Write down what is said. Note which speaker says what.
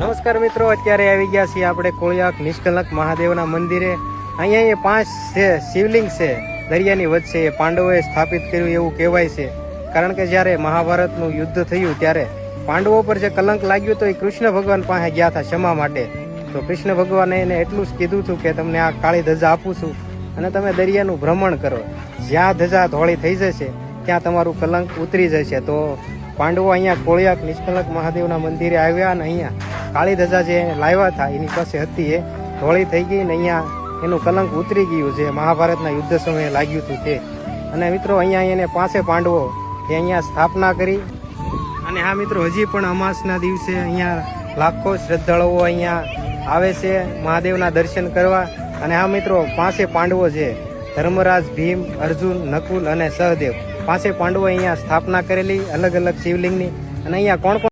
Speaker 1: નમસ્કાર મિત્રો, અત્યારે આવી ગયા છીએ આપણે કોળિયાક નિષ્કલંક મહાદેવના મંદિરે. અહીંયા અહીંયા પાંચ છે, શિવલિંગ છે, દરિયાની વચ્ચે એ પાંડવોએ સ્થાપિત કર્યું એવું કહેવાય છે. કારણ કે જ્યારે મહાભારતનું યુદ્ધ થયું ત્યારે પાંડવો પર જે કલંક લાગ્યું તો એ કૃષ્ણ ભગવાન પાસે ગયા હતા ક્ષમા માટે. તો કૃષ્ણ ભગવાને એને એટલું જ કીધું હતું કે તમને આ કાળી ધજા આપું છું અને તમે દરિયાનું ભ્રમણ કરો. જ્યાં ધજા ધોળી થઈ જશે, ત્યાં તમારું કલંક ઉતરી જશે. તો પાંડવો અહીંયા કોળિયાક નિષ્કલંક મહાદેવના મંદિરે આવ્યા અને અહીંયા કાળી ધજા જે લાવ્યા હતા, એની પાસે હતી એ. ધોળી થઈ ગઈ ને અહીંયા એનું કલંક ઉતરી ગયું જે મહાભારતના યુદ્ધ સમયે લાગ્યું હતું તે. અને મિત્રો, અહીંયા એને પાસે પાંડવો એ અહીંયા સ્થાપના કરી. અને હા મિત્રો, હજી પણ અમાસના દિવસે અહીંયા લાખો શ્રદ્ધાળુઓ અહીંયા આવે છે મહાદેવના દર્શન કરવા. અને હા મિત્રો પાસે પાંડવો છે. ધર્મરાજ, ભીમ, અર્જુન, નકુલ અને સહદેવ. પાસે પાંડવો અહીંયા સ્થાપના કરેલી અલગ અલગ શિવલિંગની. અને અહીંયા કોણ કોણ